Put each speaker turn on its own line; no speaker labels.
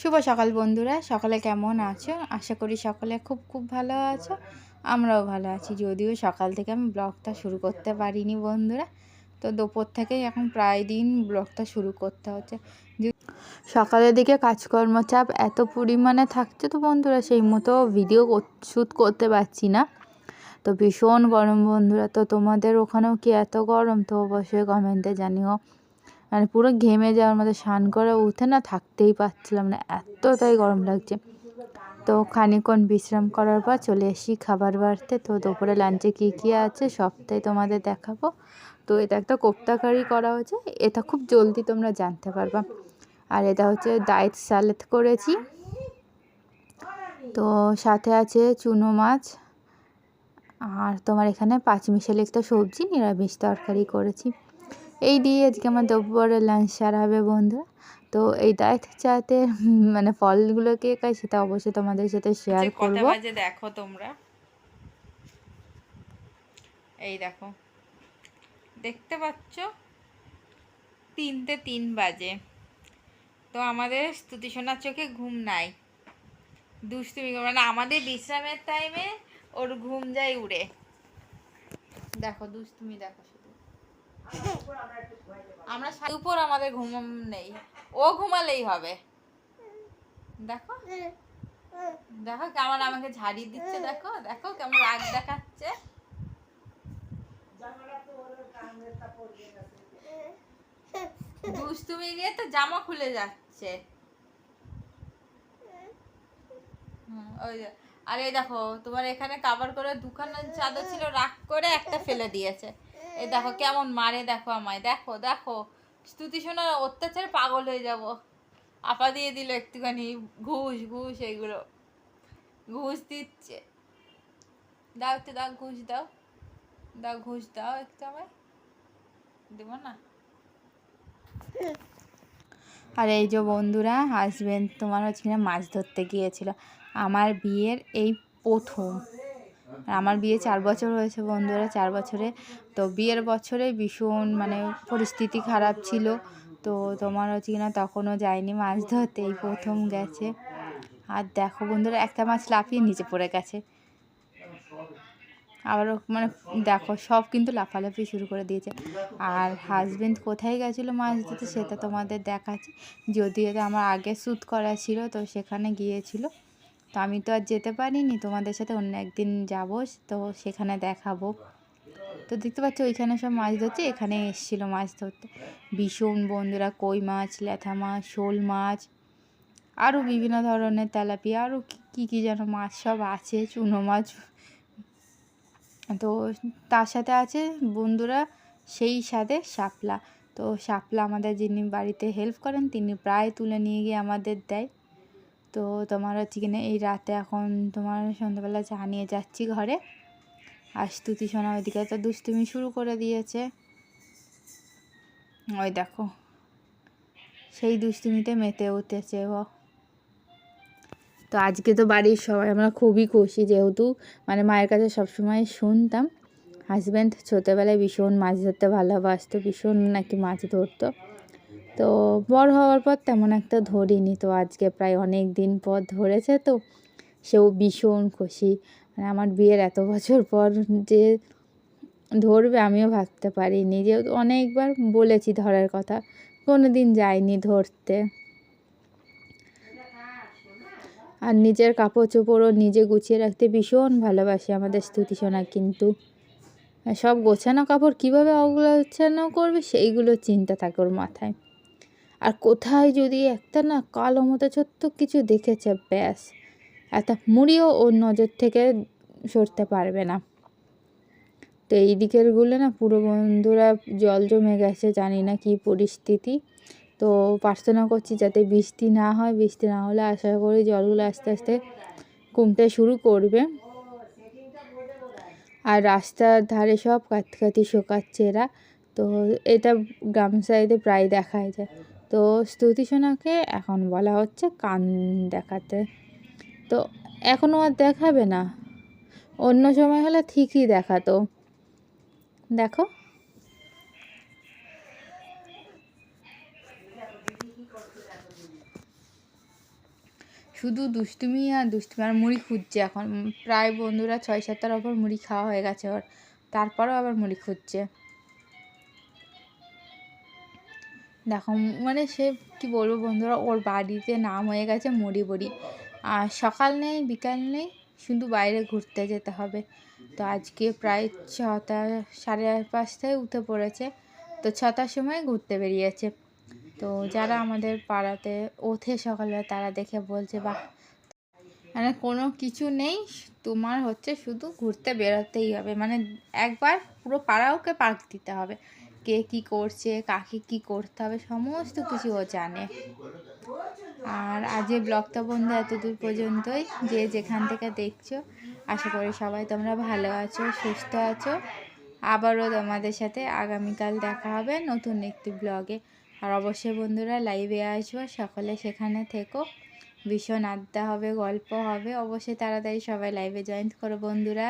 শুভ সকাল বন্ধুরা, সকালে কেমন আছো? আশা করি সকলে খুব খুব ভালো আছো। আমরাও ভালো আছি, যদিও সকাল থেকে আমি ব্লগটা শুরু করতে পারিনি বন্ধুরা। তো দুপুর থেকেই এখন প্রায় দিন ব্লগটা শুরু করতে হচ্ছে। সকালের দিকে কাজকর্ম চাপ এত পরিমাণে থাকছে তো বন্ধুরা, সেই মতো ভিডিও শ্যুট করতে পারছি না। তো ভীষণ গরম বন্ধুরা, তো তোমাদের ওখানেও কি এত গরম? তো অবশ্যই কমেন্টে জানিও। মানে পুরো ঘেমে যাওয়ার মধ্যে স্নান করে উঠে না থাকতেই পারছিলাম না, এতটাই গরম লাগছে। তো খানিকক্ষণ বিশ্রাম করার পর চলে এসি খাবার বাড়তে। তো দুপুরে লাঞ্চে কী কী আছে সবটাই তোমাদের দেখাবো। তো এটা একটা কোপ্তা কারি করা হয়েছে, এটা খুব জলদি তোমরা জানতে পারবা। আর এটা হচ্ছে ডায়েট স্যালাড করেছি। তো সাথে আছে চুনো মাছ, আর তোমার এখানে পাঁচমিশালি একটা সবজি নিরামিষ তরকারি করেছি। এই দিয়ে আজকে আমার দুপুরে লাঞ্চ সারা হবে বন্ধুরা। তো এই ডায়েট চাতে মানে ফলগুলো কে খায় সেটা অবশ্যই তোমাদের সাথে শেয়ার
বাজে দেখো তোমরা। এই দেখো। দেখতে পাচ্ছ? তিনটে তিন বাজে। তো আমাদের স্তুতি সোনার চোখে ঘুম নাই। দুষ্টুমি মানে আমাদের বিশ্রামের টাইমে ওর ঘুম যায় উড়ে। দেখো দুষ্টুমি দেখো আমরা উপর আমাদের ঘুম নেই। ও ঘুমালেই হবে। দেখো। দেখো কেমন আমাকে ঝাড়ি দিচ্ছে, দেখো। দেখো কেমন রাগ দেখাচ্ছে। তো জামা খুলে যাচ্ছে। ওই আর এই দেখো, তোমার এখানে কাবার করে দুখানা চাদর ছিল, রাগ করে একটা ফেলে দিয়েছে। এই দেখো কেমন মারে দেখো আমায়। দেখো দেখো। স্তুতি শোনার অত্যাচারে পাগল হয়ে যাব। আপা দিয়ে দিল একটুখানি ঘুষ ঘুষ এইগুলো ঘুষ দিচ্ছে। দাও একটু, দাও ঘুষ দাও। দাও ঘুষ দাও একটু আমায়। দেবো না?
আর এই যে বন্ধুরা হাজবেন্ড তোমার হচ্ছে মাছ ধরতে গিয়েছিল। আমার বিয়ের এই প্রথম। আমার বিয়ে চার বছর হয়েছে বন্ধুরা, চার বছরে। তো বিয়ের বছরে ভীষণ মানে পরিস্থিতি খারাপ ছিল। তো তোমার হচ্ছে কিনা তখনও যায়নি মাছ ধরতে এই প্রথম গেছে। আর দেখো বন্ধুরা, একটা মাছ লাফিয়ে নিচে পড়ে গেছে। আবারও মানে দেখো, সব কিন্তু লাফালাফি শুরু করে দিয়েছে। আর হাজবেন্ড কোথায় গেছিল মাছ ধরতে, সেটা তোমাদের দেখাচ্ছি। যদিও আমার আগে শ্যুট করা ছিল, তো সেখানে গিয়েছিল। তো আমি তো আর যেতে পারিনি, তোমাদের সাথে অন্য একদিন যাব, তো সেখানে দেখাবো। তো দেখতে পাচ্ছ ওইখানে সব মাছ ধরছে, এখানে এসেছিল মাছ ধরতে। ভীষণ বন্ধুরা, কই মাছ ল্যাথা মাছ, শোল মাছ আরও বিভিন্ন ধরনের তেলাপিয়া আরও কী কী যেন মাছ সব আছে, চুনো মাছ। তো তার সাথে আছে বন্ধুরা, সেই সাথে শাপলা। তো শাপলা আমাদের যিনি বাড়িতে হেল্প করেন, তিনি প্রায় তুলে নিয়ে গিয়ে আমাদের দেয়। তো তোমার হচ্ছে কিনা এই রাতে এখন তোমার সন্ধ্যাবেলা চা নিয়ে যাচ্ছি ঘরে। আর স্তুতি সোনা ওইদিকে তো দুষ্টুমি শুরু করে দিয়েছে। ওই দেখো, সেই দুষ্টুমিতে মেতে উঠেছে ও। তো আজকে তো বাড়ির সবাই, আমরা খুবই খুশি যেহেতু মানে মায়ের কাছে সবসময় শুনতাম। হাজব্যান্ড ছোটোবেলায় ভীষণ মাছ ধরতে ভালোবাসতো, ভীষণ নাকি মাছ ধরতো। তো বড় হওয়ার পর তেমন একটা ধরিনি। তো আজকে প্রায় অনেক দিন পর ধরেছে তো সেও ভীষণ খুশি। মানে আমার বিয়ের এত বছর পর যে ধরবে আমিও ভাবতে পারিনি যেহেতু অনেকবার বলেছি ধরার কথা। কোনো দিন যাইনি ধরতে। আর নিজের কাপড় চোপড়ও নিজে গুছিয়ে রাখতে ভীষণ ভালোবাসি আমাদের স্তুতি সোনা কিন্তু। সব গোছানো কাপড় কীভাবে অগোছানো করবে সেইগুলো চিন্তা থাকে ওর মাথায়। আর কোথায় যদি একটা না কালো মতো ছোট্ট কিছু দেখেছে, ব্যাস। একটা মুড়িও ওর নজর থেকে সরতে পারবে না। তো এই দিকেরগুলো না পুরো বন্ধুরা জল জমে গেছে, জানি না কি পরিস্থিতি। তো প্রার্থনা করছি যাতে বৃষ্টি না হয়, বৃষ্টি না হলে আশা করি জলগুলো আস্তে আস্তে কমতে শুরু করবে। আর রাস্তার ধারে সব কাতকাতি শোকাচ্ছে এরা। তো এটা গ্রাম সাইডে প্রায় দেখাই যায়। তো স্তুতি সোনাকে এখন বলা হচ্ছে কান দেখাতে। তো এখনও আর দেখাবে না। অন্য সময় হলে ঠিকই দেখাতো। দেখো। শুধু দুষ্টুমি আর দুষ্টুমি, আর মুড়ি খুঁজছে এখন। প্রায় বন্ধুরা ছয় সাতটার ওপর মুড়ি খাওয়া হয়ে গেছে ওর। তারপরেও আবার মুড়ি খুঁজছে। দেখো মানে সে কি বলব বন্ধুরা, ওর বাড়িতে নাম হয়ে গেছে মুড়ি বড়ি। আর সকাল নেই, বিকাল নেই, শুধু বাইরে ঘুরতে যেতে হবে। তো আজকে প্রায় ছটা, সাড়ে পাঁচটায় উঠে পড়েছে। তো ছটার সময় ঘুরতে বেরিয়েছে। তো যারা আমাদের পাড়াতে ওঠে সকালে, তারা দেখে বলছে, বাহ মানে কোনো কিছু নেই, তোমার হচ্ছে শুধু ঘুরতে বেরোতেই হবে। মানে একবার পুরো পাড়া ওকে পার্ক দিতে হবে। কে কি করছে, কাকে কি করতে হবে, সমস্ত কিছু ও জানে। আর আজকে ব্লগটা বন্ধু এত দূর পর্যন্তই। যে যেখান থেকে দেখছ, আশা করি সবাই তোমরা ভালো আছো, সুস্থ আছো। আবারও তোমাদের সাথে আগামীকাল দেখা হবে নতুন একটি ব্লগে। আর অবশ্যই বন্ধুরা লাইভে আসব সকলে সেখানে থেকো। ভীষণ আড্ডা হবে, গল্প হবে, অবশ্যই তাড়াতাড়ি সবাই লাইভে জয়েন করো বন্ধুরা।